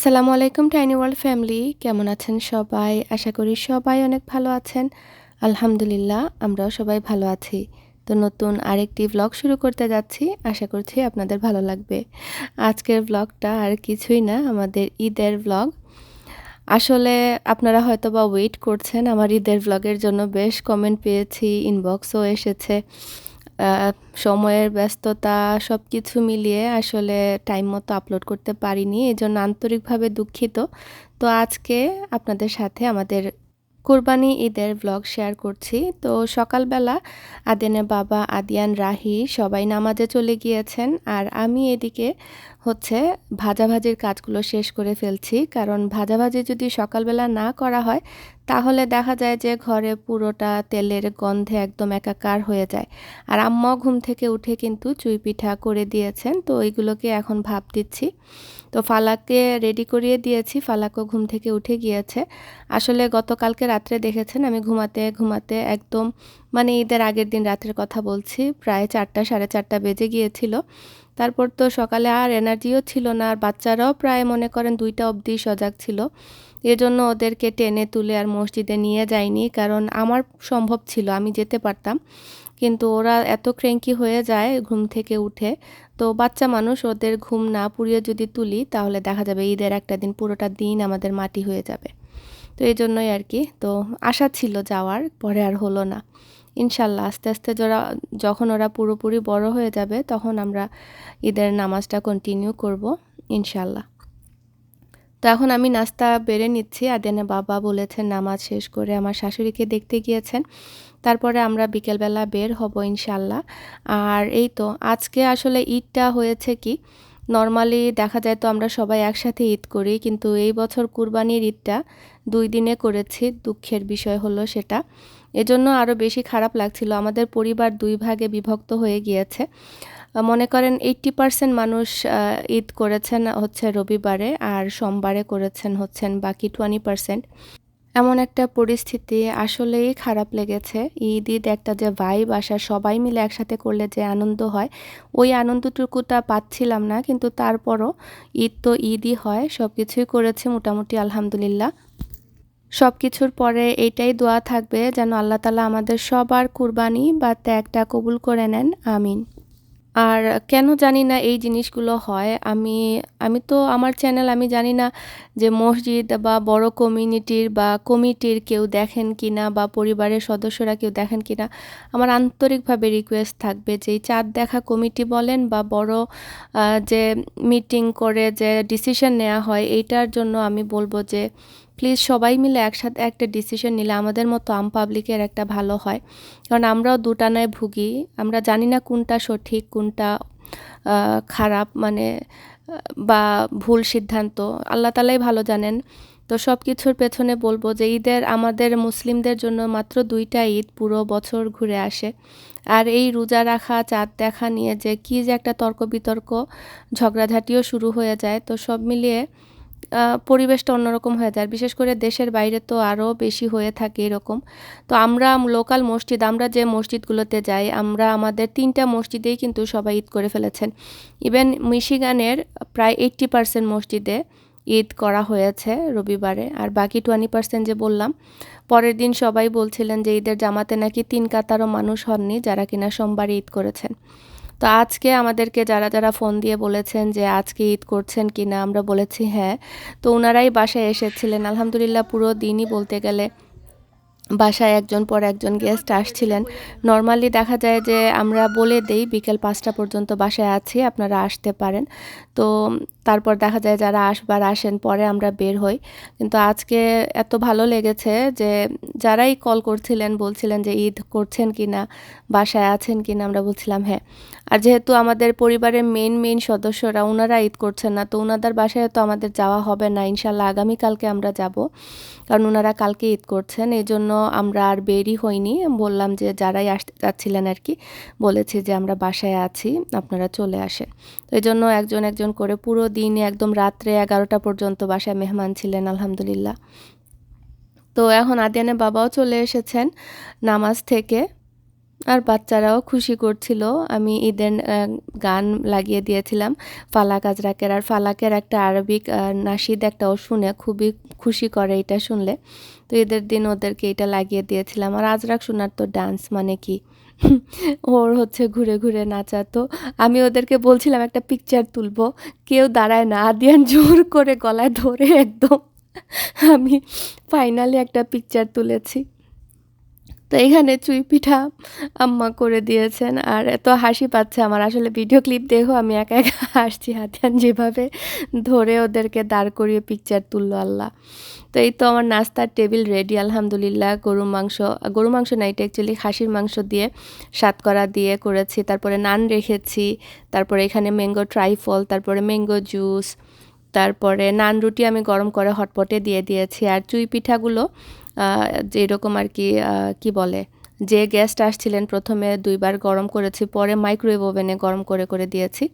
আসসালামু আলাইকুম tiny world family কেমন আছেন সবাই? আশা করি সবাই অনেক ভালো আছেন। আলহামদুলিল্লাহ, আমরাও সবাই ভালো আছি। তো নতুন আরেকটি ব্লগ শুরু করতে যাচ্ছি। আশা করছি আপনাদের ভালো লাগবে। আজকের ব্লগটা আর কিছুই না, আমাদের ঈদের ব্লগ আসলে আপনারা হয়তো বা ওয়েট করছেন, আমার ঈদের ব্লগের জন্য বেশ কমেন্ট পেয়েছি ইনবক্সও এসেছে। সময়ের ব্যস্ততা সব কিছু মিলিয়ে আসলে টাইম মতো আপলোড করতে পারিনি, এজন্য জন্য আন্তরিকভাবে দুঃখিত। তো আজকে আপনাদের সাথে আমাদের কোরবানি ঈদের ব্লগ শেয়ার করছি। তো সকালবেলা আদেনের বাবা, আদিয়ান, রাহি সবাই নামাজে চলে গিয়েছেন আর আমি এদিকে হচ্ছে ভাজাভাজির কাজগুলো শেষ করে ফেলছি। কারণ ভাজাভাজি যদি সকালবেলা না করা হয়, তাহলে দেখা যায় যে ঘরে পুরোটা তেলের গন্ধে একদম একাকার হয়ে যায়। আর আম্মাও ঘুম থেকে উঠে কিন্তু চুই পিঠা করে দিয়েছেন, তো ওইগুলোকে এখন ভাব দিচ্ছি। তো ফালাককে রেডি করিয়ে দিয়েছি। ফালাকও ঘুম থেকে উঠে গিয়েছে। আসলে গতকালকে রাত্রে দেখেছেন, আমি ঘুমাতে ঘুমাতে একদম মানে ঈদের আগের দিন রাতের কথা বলছি, প্রায় চারটা, সাড়ে চারটা বেজে গিয়েছিল। তারপর তো সকালে আর এনার্জিও ছিল না, আর বাচ্চারাও প্রায় মনে করেন দুইটা অবধি সজাগ ছিল। এজন্য ওদেরকে টেনে তুলে আর মসজিদে নিয়ে যাইনি, কারণ আমার সম্ভব ছিল, আমি যেতে পারতাম। কিন্তু ওরা এত ক্রেঙ্কি হয়ে যায় ঘুম থেকে উঠে। তো বাচ্চা মানুষ ওদের ঘুম না পুড়িয়ে যদি তুলি, তাহলে দেখা যাবে ঈদের একটা দিন পুরোটা দিন আমাদের মাটি হয়ে যাবে। তো এই জন্যই আর কি। তো আশা ছিল যাওয়ার, পরে আর হলো না। ইনশাল্লাহ আস্তে আস্তে যারা, যখন ওরা পুরোপুরি বড় হয়ে যাবে, তখন আমরা ঈদের নামাজটা কন্টিনিউ করব, ইনশাল্লাহ। তো এখন আমি নাস্তা বেড়ে নিচ্ছি। আদেনে বাবা বলেছেন, নামাজ শেষ করে আমার শাশুড়িকে দেখতে গিয়েছেন। তারপরে আমরা বিকেলবেলা বের হব ইনশাল্লাহ আর এই তো, আজকে আসলে ঈদটা হয়েছে কি? নর্মালি দেখা যায় তো আমরা সবাই একসাথে ঈদ করি, কিন্তু এই বছর কুরবানির ঈদটা দুই দিনে করেছি। দুঃখের বিষয় হলো সেটা। এজন্য আরও বেশি খারাপ লাগছিল। আমাদের পরিবার দুই ভাগে বিভক্ত হয়ে গিয়েছে। মনে করেন এইট্টি পার্সেন্ট মানুষ ঈদ করেছেন হচ্ছে রবিবারে আর সোমবারে করেছেন হচ্ছেন বাকি টোয়েন্টি পার্সেন্ট এমন একটা পরিস্থিতি আসলেই খারাপ লেগেছে। ঈদ ঈদ একটা যে ভাইব আসা সবাই মিলে একসাথে করলে যে আনন্দ হয়, ওই আনন্দটুকুটা পাচ্ছিলাম না, কিন্তু তারপরও ঈদ তো ঈদই হয় সব কিছুই করেছে মোটামুটি আলহামদুলিল্লাহ। সব কিছুর পরে এইটাই দোয়া থাকবে যেন আল্লাহ তালা আমাদের সবার কুরবানি বা ত্যাগটা কবুল করে নেন, আমিন। আর কেন জানি না এই জিনিসগুলো হয়। আমি আমি তো আমার চ্যানেল আমি জানি না যে মসজিদ বা বড় কমিউনিটির বা কমিটির কেউ দেখেন কি না বা পরিবারের সদস্যরা কেউ দেখেন কি না আমার আন্তরিকভাবে রিকোয়েস্ট থাকবে যে চাঁদ দেখা কমিটি বলেন বা বড় যে মিটিং করে যে ডিসিশন নেওয়া হয়, এইটার জন্য আমি বলব যে প্লিজ সবাই মিলে একসাথে একটা ডিসিশন নিলে আমাদের মতো আম পাবলিকের একটা ভালো হয়। কারণ আমরাও দুটা দুটানায় ভুগি। আমরা জানি না কোনটা সঠিক, কোনটা খারাপ মানে বা ভুল সিদ্ধান্ত। আল্লাহ তালাই ভালো জানেন। তো সব কিছুর পেছনে বলব যে ঈদের আমাদের মুসলিমদের জন্য মাত্র দুইটা ঈদ পুরো বছর ঘুরে আসে। আর এই রোজা রাখা, চাঁদ দেখা নিয়ে যে কী যে একটা তর্ক বিতর্ক, ঝগড়াঝাটিও শুরু হয়ে যায়। তো সব মিলিয়ে পরিবেশটা অন্যরকম হয়ে যায়। বিশেষ করে দেশের বাইরে তো আরও বেশি হয়ে থাকে এরকম। তো আমরা লোকাল মসজিদ, আমরা যে মসজিদগুলোতে যাই, আমরা আমাদের তিনটা মসজিদেই কিন্তু সবাই ঈদ করে ফেলেছেন। ইভেন মিশিগানের প্রায় এইট্টি পার্সেন্ট মসজিদে ঈদ করা হয়েছে রবিবারে। আর বাকি টোয়েন্টি পার্সেন্ট যে বললাম, পরের দিন সবাই বলছিলেন যে ঈদের জামাতে নাকি তিন কাতারও মানুষ হননি যারা কিনা সোমবারে ঈদ করেছেন। তো আজকে আমাদেরকে যারা যারা ফোন দিয়ে বলেছেন যে আজকে ঈদ করছেন কি না আমরা বলেছি হ্যাঁ। তো ওনারাই বাসায় এসেছিলেন। আলহামদুলিল্লাহ পুরো দিনই বলতে গেলে বাসায় একজন পর একজন গেস্ট আসছিলেন। নর্মালি দেখা যায় যে আমরা বলে দেই, বিকেল পাঁচটা পর্যন্ত বাসায় আছি, আপনারা আসতে পারেন। তো তারপর দেখা যায় যারা আসবার আসেন, পরে আমরা বের হই। কিন্তু আজকে এত ভালো লেগেছে যে যারাই কল করছিলেন, বলছিলেন যে ঈদ করছেন কি না বাসায় আছেন কি না আমরা বলছিলাম হ্যাঁ। আর যেহেতু আমাদের পরিবারের মেন মেন সদস্যরা ওনারা ঈদ করছেন না, তো ওনাদের বাসায় তো আমাদের যাওয়া হবে না। ইনশাল্লাহ আগামীকালকে আমরা যাব, কারণ ওনারা কালকে ঈদ করছেন। এই জন্য আমরা আর বেরই হইনি। বললাম যে যারাই আসতে চাচ্ছিলেন আর কি, বলেছে যে আমরা বাসায় আছি, আপনারা চলে আসেন। তো এই জন্য একজন একজন করে পুরো দিনে একদম রাত্রে এগারোটা পর্যন্ত বাসায় মেহমান ছিলেন, আলহামদুলিল্লাহ। তো এখন আদিয়ানের বাবাও চলে এসেছেন নামাজ থেকে। আর বাচ্চারাও খুশি করছিল। আমি ঈদের গান লাগিয়ে দিয়েছিলাম ফালাক আজরাকের আর ফালাকের একটা আরবিক নাশিদ একটাও শুনে খুবই খুশি করে এটা শুনলে। তো ঈদের দিন ওদেরকে এটা লাগিয়ে দিয়েছিলাম। আর আজরাক শোনার তো ডান্স মানে কি? ওর হচ্ছে ঘুরে ঘুরে নাচা। তো আমি ওদেরকে বলছিলাম, একটা পিকচার তুলবো। কেউ দাঁড়ায় না। আদিয়ান জোর করে গলায় ধরে একদম আমি ফাইনালি একটা পিকচার তুলেছি। তো এখানে চুই পিঠা আম্মা করে দিয়েছেন। আর এত হাসি পাচ্ছে আমার। আসলে ভিডিও ক্লিপ দেখো, আমি একা একা হাসছি হাতিয়ান যেভাবে ধরে ওদেরকে দাঁড় করিয়ে পিকচার তুললো আল্লাহ। তো এই তো আমার নাস্তার টেবিল রেডি আলহামদুলিল্লাহ। গরু মাংস গরু মাংস না, এটা অ্যাকচুয়ালি খাসির মাংস দিয়ে সাতকরা দিয়ে করেছি। তারপরে নান রেখেছি, তারপরে এখানে ম্যাঙ্গো ট্রাইফল তারপরে ম্যাঙ্গো জুস তারপরে নান রুটি আমি গরম করে হটপটে দিয়ে দিয়েছি। আর চুই পিঠাগুলো যেরকম আর কি কি বলে, যে গেস্ট আসছিলেন প্রথমে দুইবার গরম করেছি, পরে মাইক্রোওয়েভ ওভেনে গরম করে করে দিয়েছি।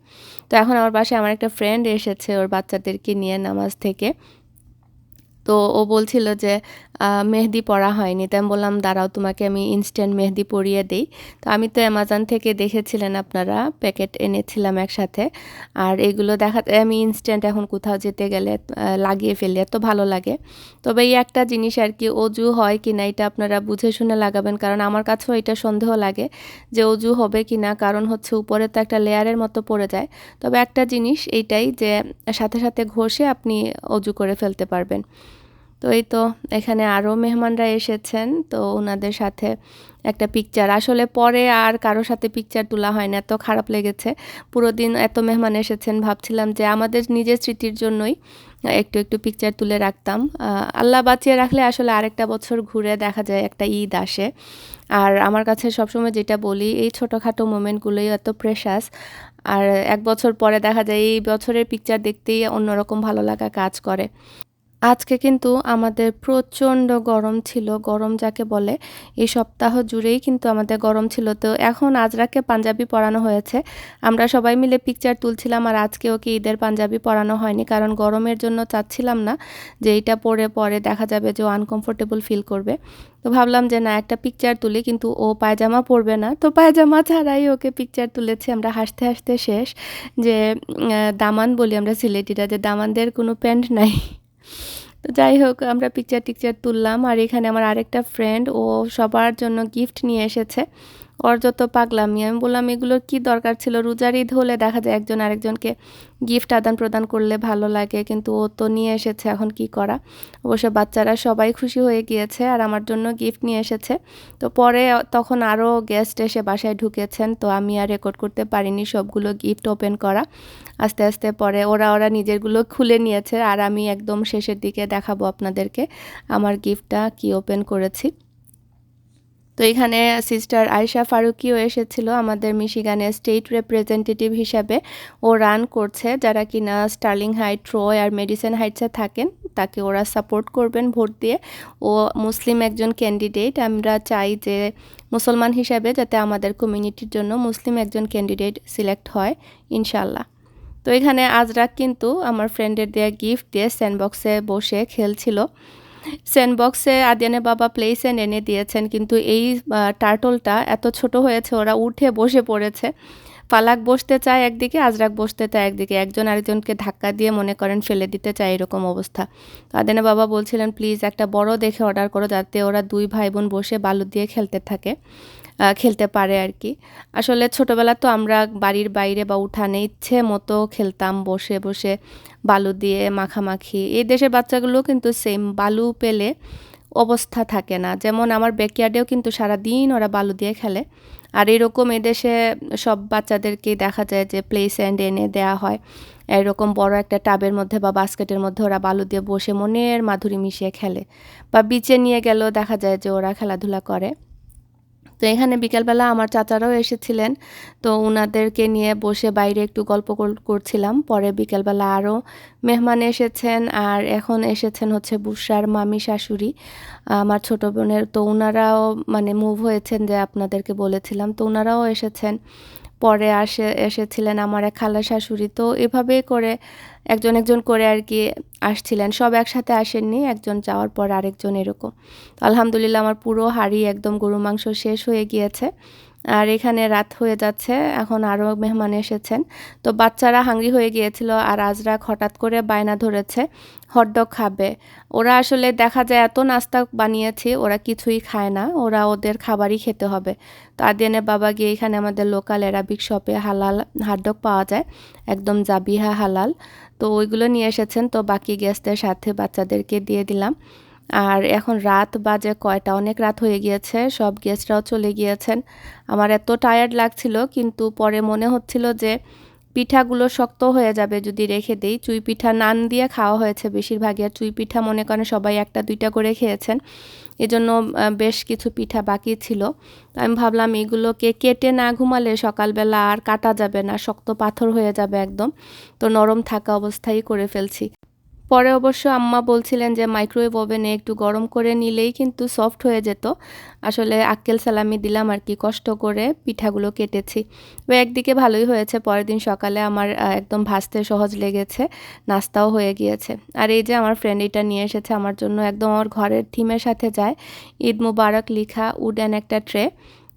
তো এখন আমার বাসায় আমার একটা ফ্রেন্ড এসেছে ওর বাচ্চাদেরকে নিয়ে নামাজ থেকে। তো ও বলছিল যে মেহেদি পরা হয়নি। তাই আমি বললাম, দাঁড়াও, তোমাকে আমি ইনস্ট্যান্ট মেহেদি পরিয়ে দিই। তো আমি তো অ্যামাজন থেকে দেখেছিলেন আপনারা, প্যাকেট এনেছিলাম একসাথে। আর এগুলো দেখা, আমি ইনস্ট্যান্ট এখন কোথাও যেতে গেলে লাগিয়ে ফেলি, এত ভালো লাগে। তবে এই একটা জিনিস আর কি, অজু হয় কি না এটা আপনারা বুঝে শুনে লাগাবেন, কারণ আমার কাছেও এটা সন্দেহ লাগে যে অজু হবে কি না কারণ হচ্ছে উপরে তো একটা লেয়ারের মতো পড়ে যায়। তবে একটা জিনিস এইটাই যে, সাথে সাথে ঘষে আপনি অজু করে ফেলতে পারবেন। তো এই তো এখানে আরও মেহমানরা এসেছেন, তো ওনাদের সাথে একটা পিকচার আসলে পরে আর কারও সাথে পিকচার তোলা হয় না, এত খারাপ লেগেছে। পুরো দিন এত মেহমান এসেছেন, ভাবছিলাম যে আমাদের নিজের স্মৃতির জন্যই একটু একটু পিকচার তুলে রাখতাম। আল্লাহ বাঁচিয়ে রাখলে আসলে আরেকটা বছর ঘুরে দেখা যায়, একটা ঈদ আসে। আর আমার কাছে সবসময় যেটা বলি, এই ছোটোখাটো মোমেন্টগুলোই এত প্রেশাস আর এক বছর পরে দেখা যায়, এই বছরের পিকচার দেখতেই অন্যরকম ভালো লাগা কাজ করে। আজকে কিন্তু আমাদের প্রচণ্ড গরম ছিল, গরম যাকে বলে। এই সপ্তাহ জুড়েই কিন্তু আমাদের গরম ছিল। তো এখন আজরাকে পাঞ্জাবি পরানো হয়েছে। আমরা সবাই মিলে পিকচার তুলছিলাম আর আজকে ওকে ঈদের পাঞ্জাবি পরানো হয়নি। কারণ গরমের জন্য চাচ্ছিলাম না যে এইটা পরে পরে দেখা যাবে যে আনকমফোর্টেবল ফিল করবে। তো ভাবলাম যে না, একটা পিকচার তুলি কিন্তু ও পায়জামা পরবে না। তো পায়জামা ছাড়াই ওকে পিকচার তুলেছি। আমরা হাসতে হাসতে শেষ যে দামান বলি আমরা সিলেটিরা, যে দামানদের কোনো প্যান্ট নাই। তো যাই হোক আমরা পিকচার টিকচার তুললাম আর এখানে আমার আরেকটা ফ্রেন্ড ও সবার জন্য গিফট নিয়ে এসেছে। ওর যত পাগলামি, আমি বললাম, এগুলোর কি দরকার ছিল? রোজার ঈদ হলে দেখা যায় একজন আরেকজনকে গিফট আদান প্রদান করলে ভালো লাগে, কিন্তু ও তো নিয়ে এসেছে, এখন কি করা? অবশ্য বাচ্চারা সবাই খুশি হয়ে গিয়েছে আর আমার জন্য গিফট নিয়ে এসেছে। তো পরে তখন আরও গেস্ট এসে বাসায় ঢুকেছেন, তো আমি আর রেকর্ড করতে পারিনি সবগুলো গিফট ওপেন করা। আস্তে আস্তে পরে ওরা ওরা নিজেরগুলো খুলে নিয়েছে আর আমি একদম শেষের দিকে দেখাবো আপনাদেরকে আমার গিফটটা কি ওপেন করেছি। তো এখানে সিস্টার আয়শা ফারুকিও এসেছিল আমাদের মিশিগানের স্টেট রিপ্রেজেন্টেটিভ হিসাবে। ও রান করছে, যারা কিনা স্টার্লিং হাইট ট্রয় আর মেডিসিন হাইটসে থাকেন, তাকে ওরা সাপোর্ট করবেন ভোট দিয়ে। ও মুসলিম একজন ক্যান্ডিডেট আমরা চাই যে মুসলমান হিসাবে যাতে আমাদের কমিউনিটির জন্য মুসলিম একজন ক্যান্ডিডেট সিলেক্ট হয় ইনশাল্লাহ তো এখানে আজরাক কিন্তু আমার ফ্রেন্ডের দেয়া গিফট দিয়ে স্যান্ডবক্সে বসে খেলছিল। স্যান্ডবক্সে আদিয়ানের বাবা প্লে স্যান্ড এনে দিয়েছেন, কিন্তু এই টার্টলটা এত ছোট হয়েছে, ওরা উঠে বসে পড়েছে। পালাক বসতে চায় একদিকে, আজরাক বসতে চায় একদিকে। একজন আরেকজনকে ধাক্কা দিয়ে মনে করেন ফেলে দিতে চায় এরকম অবস্থা। আদেনে বাবা বলছিলেন প্লিজ একটা বড় দেখে অর্ডার করো, যাতে ওরা দুই ভাই বোন বসে বালু দিয়ে খেলতে থাকে। খেলতে পারে আর কি। আসলে ছোটোবেলা তো আমরা বাড়ির বাইরে বা উঠানে ইচ্ছে মতো খেলতাম, বসে বসে বালু দিয়ে মাখামাখি। এই দেশের বাচ্চাগুলো কিন্তু সেম বালু পেলে অবস্থা থাকে না। যেমন আমার ব্যাকয়ার্ডেও কিন্তু সারা দিন ওরা বালু দিয়ে খেলে। আর এরকম এদেশে সব বাচ্চাদেরকে দেখা যায় যে প্লে স্যান্ড এনে দেওয়া হয়। এরকম বড় একটা টাবের মধ্যে বা বাস্কেটের মধ্যে ওরা বালু দিয়ে বসে মনের মাধুরী মিশিয়ে খেলে। বা বিচে নিয়ে গেলেও দেখা যায় যে ওরা খেলাধুলা করে। তো এখানে বিকেলবেলা আমার চাচারাও এসেছিলেন। তো ওনাদেরকে নিয়ে বসে বাইরে একটু গল্প করছিলাম। পরে বিকেলবেলা আরও মেহমান এসেছেন আর এখন এসেছেন হচ্ছে বুসার মামি শাশুড়ি। আমার ছোট বোনের, তো ওনারাও মানে মুভ হয়েছেন যে আপনাদেরকে বলেছিলাম। তো ওনারাও এসেছেন। পরে আসে, এসেছিলেন আমার এক খালা শাশুড়ি। তো এভাবেই করে একজন একজন করে আর কি আসছিলেন। সব একসাথে আসেননি, একজন যাওয়ার পর আরেকজন এরকম। আলহামদুলিল্লাহ আমার পুরো হাড়ি একদম গরু মাংস শেষ হয়ে গিয়েছে। আর এখানে রাত হয়ে যাচ্ছে, এখন আরও মেহমান এসেছেন। তো বাচ্চারা হাঙ্গি হয়ে গিয়েছিল আর আজরাক হঠাৎ করে বায়না ধরেছে হটডগ খাবে। ওরা আসলে দেখা যায়, এত নাস্তা বানিয়েছি, ওরা কিছুই খায় না, ওরা ওদের খাবারই খেতে হবে। তো আদিয়ানের বাবা গিয়ে এখানে আমাদের লোকাল অ্যারাবিক শপে হালাল হটডগ পাওয়া যায়, একদম জাবিহা হালাল। তো ওইগুলো নিয়ে এসেছেন, তো বাকি গেস্টদের সাথে বাচ্চাদেরকে দিয়ে দিলাম। আর এখন রাত বাজে কয়টা? অনেক রাত হয়ে গিয়েছে, সব গেস্টরাও চলে গিয়েছেন। আমার এত টায়ার্ড লাগছিল, কিন্তু পরে মনে হচ্ছিল যে পিঠাগুলো শক্ত হয়ে যাবে যদি রেখে দিই। চুই পিঠা নান দিয়ে খাওয়া হয়েছে বেশিরভাগই, আর চুই পিঠা মনে করেন সবাই একটা দুইটা করে খেয়েছেন। এজন্য বেশ কিছু পিঠা বাকি ছিল। আমি ভাবলাম এগুলোকে কেটে না ঘুমালে সকালবেলা আর কাটা যাবে না, শক্ত পাথর হয়ে যাবে একদম। তো নরম থাকা অবস্থায় করে ফেলছি। পরে অবশ্য আম্মা বলছিলেন যে মাইক্রোওয়েভ ওভেনে একটু গরম করে নিলেই কিন্তু সফট হয়ে যেত। আসলে আক্কেল সালামি দিলাম আর কি, কষ্ট করে পিঠাগুলো কেটেছি। তো একদিকে ভালোই হয়েছে, পরের দিন সকালে আমার একদম ভাজতে সহজ লেগেছে, নাস্তাও হয়ে গিয়েছে। আর এই যে আমার ফ্রেন্ড এটা নিয়ে এসেছে, আমার জন্য একদম আমার ঘরের থিমের সাথে যায়। ঈদ মুবারক লিখা উডেন একটা ট্রে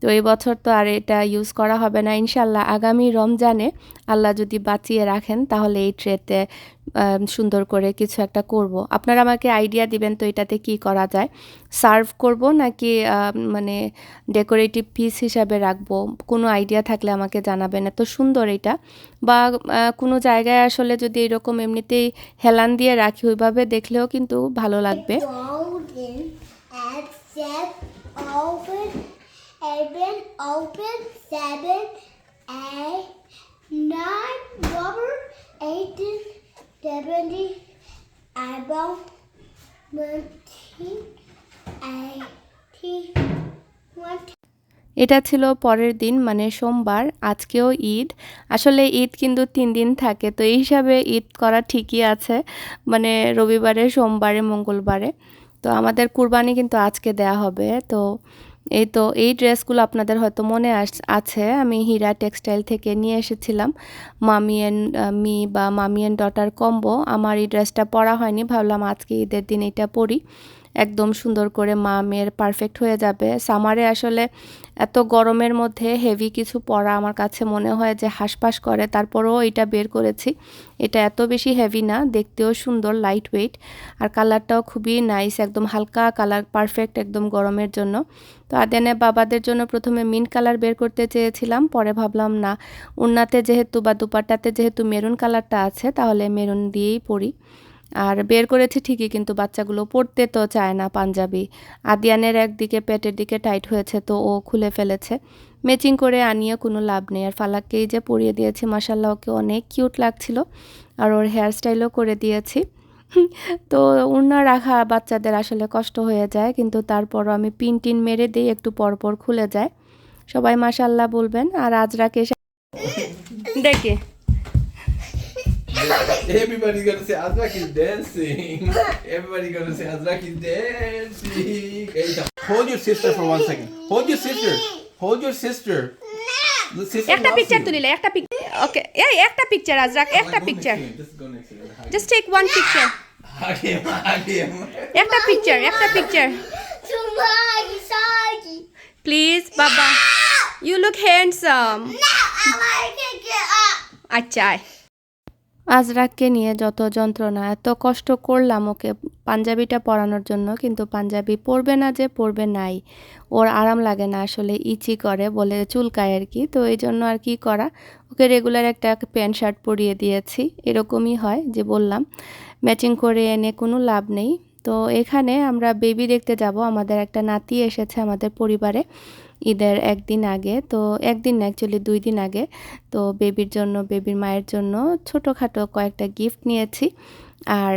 তো এই বছর তো আর এটা ইউজ করা হবে না, ইনশাল্লাহ। আগামী রমজানে আল্লাহ যদি বাঁচিয়ে রাখেন, তাহলে এই ট্রেতে সুন্দর করে কিছু একটা করব। আপনারা আমাকে আইডিয়া দিবেন তো এটাতে কি করা যায়। সার্ভ করব নাকি মানে ডেকোরেটিভ পিস হিসাবে রাখব? কোনো আইডিয়া থাকলে আমাকে জানাবেন, এত সুন্দর এটা। বা কোনো জায়গায় আসলে যদি এরকম এমনিতেই হেলান দিয়ে রাখি, ওইভাবে দেখলেও কিন্তু ভালো লাগবে। Seven, open, seven, eight, nine, rubber, eighteen, seventy, eyebrow, nineteen, eighty, one. এটা ছিল পরের দিন মানে সোমবার আজকেও ঈদ আসলে ঈদ কিন্তু তিন দিন থাকে তো এই হিসাবে ঈদ করা ঠিকই আছে মানে রবিবারে সোমবারে মঙ্গলবারে তো আমাদের কুরবানি কিন্তু আজকে দেয়া হবে তো এই তো এই ড্রেসগুলো আপনাদের হয়তো মনে আছে। আমি হীরা টেক্সটাইল থেকে নিয়ে এসেছিলাম। মামি অ্যান্ড মি বা মামি অ্যান্ড ডটার কম্বো আমার এই ড্রেসটা পরা হয়নি। ভাবলাম আজকে ঈদের দিন এটা পরি। একদম সুন্দর করে মা মেয়ের পারফেক্ট হয়ে যাবে। সামারে আসলে এত গরমের মধ্যে হেভি কিছু পরা আমার কাছে মনে হয় যে হাসপাস করে, তারপরেও এটা বের করেছি। এটা এত বেশি হেভি না, দেখতেও সুন্দর লাইট ওয়েট আর কালারটাও খুবই নাইস একদম হালকা কালার পারফেক্ট একদম গরমের জন্য। তো আদেনে বাবাদের জন্য প্রথমে মিন কালার বের করতে চেয়েছিলাম, পরে ভাবলাম না, উন্নাতে যেহেতু বা দুপাট্টাতে যেহেতু মেরুন কালারটা আছে, তাহলে মেরুন দিয়েই পরি। আর বের করেছি ঠিকই, কিন্তু বাচ্চাগুলো পড়তে তো চায় না পাঞ্জাবি। আদিয়ানের একদিকে পেটের দিকে টাইট হয়েছে তো ও খুলে ফেলেছে। ম্যাচিং করে আনিয়ে কোনো লাভ নেই। আর ফালাককেই যে পরিয়ে দিয়েছি মাসাল্লাহ ওকে অনেক কিউট লাগছিল। আর ওর হেয়ার স্টাইলও করে দিয়েছি। তো উন্না রাখা বাচ্চাদের আসলে কষ্ট হয়ে যায়, কিন্তু তারপরও আমি পিন টিন মেরে দিই, একটু পরপর খুলে যায়। সবাই মাসাল্লাহ বলবেন। আর আজ রাখে দেখে। Everybody's gonna say Azrak is dancing. Everybody's gonna say Azrak is dancing. Hey, hold your sister for one second. Hold your sister. Hold your sister. The sister একটা loves পিকচার you. তুলিলে একটা পিক ওকে এই একটা picture Ajrak একটা Go picture next to him. Just go next to him. Hug just take one picture him. Hug him. Hug him. একটা picture একটা picture please বাবা you look handsome আচ্ছা আয়। আজরাককে নিয়ে যত যন্ত্রণা, এত কষ্ট করলাম ওকে পাঞ্জাবিটা পরানোর জন্য, কিন্তু পাঞ্জাবি পরবে না যে পরবে নাই। ওর আরাম লাগে না আসলে, ইচি করে বলে চুলকায় আর কি। তো এই জন্য আর কি করা, ওকে রেগুলার একটা প্যান্ট শার্ট পরিয়ে দিয়েছি, এরকমই হয় যে বললাম। ম্যাচিং করে এনে কোনো লাভ নেই। তো এখানে আমরা বেবি দেখতে যাব, আমাদের একটা নাতি এসেছে আমাদের পরিবারে। ঈদের একদিন আগে, তো একদিন না অ্যাকচুয়ালি দুই দিন আগে, তো বেবির জন্য বেবির মায়ের জন্য ছোটোখাটো কয়েকটা গিফট নিয়েছি। আর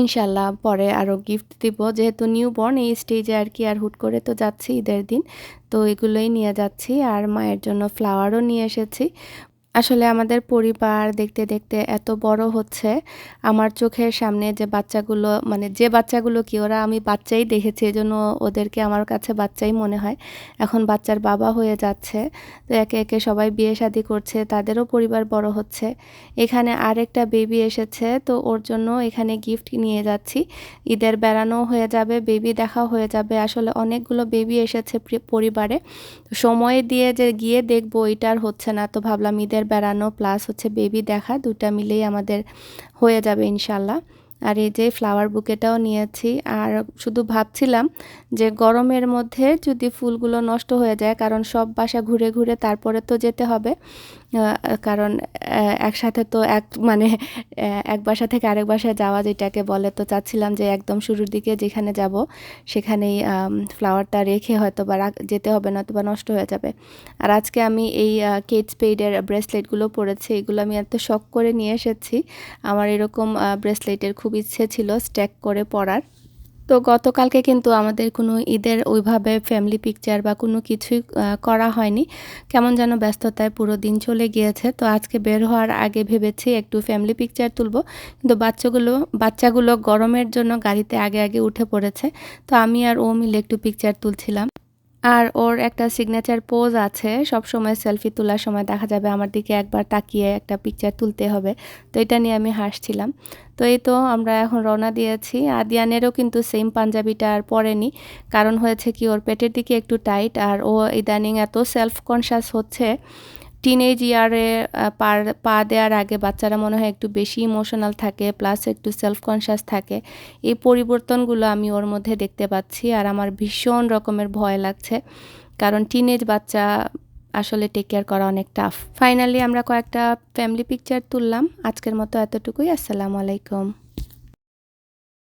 ইনশাল্লাহ পরে আরও গিফট দিব। যেহেতু নিউ বর্ন এই স্টেজে আর কি আর হুট করে তো যাচ্ছি ঈদের দিন, তো এগুলোই নিয়ে যাচ্ছি। আর মায়ের জন্য ফ্লাওয়ারও নিয়ে এসেছি। আসলে আমাদের পরিবার দেখতে দেখতে এত বড় হচ্ছে। আমার চোখের সামনে যে বাচ্চাগুলো মানে যে বাচ্চাগুলো কি, ওরা আমি বাচ্চাই দেখেছি, এজন্য ওদেরকে আমার কাছে বাচ্চাই মনে হয়। এখন বাচ্চার বাবা হয়ে যাচ্ছে, তো একে একে সবাই বিয়ে শাদি করছে, তাদেরও পরিবার বড় হচ্ছে। এখানে আরেকটা বেবি এসেছে, তো ওর জন্য এখানে গিফট নিয়ে যাচ্ছি। ঈদের বেড়ানো হয়ে যাবে বেবি দেখা হয়ে যাবে। আসলে অনেকগুলো বেবি এসেছে পরিবারে। সময় দিয়ে যে গিয়ে দেখব এটার হচ্ছে না। তো ভাবলাম ঈদের বেড়ানো প্লাস হচ্ছে বেবি দেখা, দুটা মিলেই আমাদের হয়ে যাবে ইনশাল্লাহ। আর এই যে ফ্লাওয়ার বুকেটাও নিয়েছি। আর শুধু ভাবছিলাম যে গরমের মধ্যে যদি ফুলগুলো নষ্ট হয়ে যায়, কারণ সব বাসা ঘুরে ঘুরে তারপরে তো যেতে হবে কারণ একসাথে তো এক মানে এক বাসা থেকে আরেক বাসায় যাওয়া যেটাকে বলে, তো চাচ্ছিলাম যে একদম শুরুর দিকে যেখানে যাব, সেখানেই ফ্লাওয়ারটা রেখে হয়তো বা যেতে হবে না বা নষ্ট হয়ে যাবে। আর আজকে আমি এই কেট স্পেডের ব্রেসলেটগুলো পরেছি, এগুলো আমি এত শখ করে নিয়ে এসেছি। আমার এরকম ব্রেসলেটের খুব ইচ্ছে ছিল স্ট্যাক করে পরার। তো গতকালকে কিন্তু আমাদের কোনো ঈদের ওইভাবে ফ্যামিলি পিকচার বা কোনো কিছুই করা হয়নি। কেমন যেন ব্যস্ততায় পুরো দিন চলে গিয়েছে। তো আজকে বের হওয়ার আগে ভেবেছি একটু ফ্যামিলি পিকচার তুলব। কিন্তু বাচ্চাগুলো বাচ্চাগুলো গরমের জন্য গাড়িতে আগে আগে উঠে পড়েছে। তো আমি আর ও মিলে একটু পিকচার তুলছিলাম। আর ওর একটা সিগনেচার পোজ আছে সব সময় সেলফি তোলার সময় দেখা যাবে আমার দিকে একবার তাকিয়ে একটা পিকচার তুলতে হবে। তো এটা নিয়ে আমি হাসছিলাম। তো এই তো আমরা এখন রওনা দিয়েছি। আদিয়ানেরও কিন্তু সেম পাঞ্জাবিটা আর পরেনি। কারণ হয়েছে কি, ওর পেটের দিকে একটু টাইট আর ও ইদানিং এত সেলফ কনসাস হচ্ছে টিনেজ ইয়ারে পা দেওয়ার আগে বাচ্চারা মনে হয় একটু বেশি ইমোশনাল থাকে প্লাস একটু সেলফ কনসাস থাকে। এই পরিবর্তনগুলো আমি ওর মধ্যে দেখতে পাচ্ছি আর আমার ভীষণ রকমের ভয় লাগছে। কারণ টিনেজ বাচ্চা আসলে টেক কেয়ার করা অনেক টাফ ফাইনালি আমরা কয়েকটা ফ্যামিলি পিকচার তুললাম। আজকের মতো এতটুকুই। আসসালামু আলাইকুম।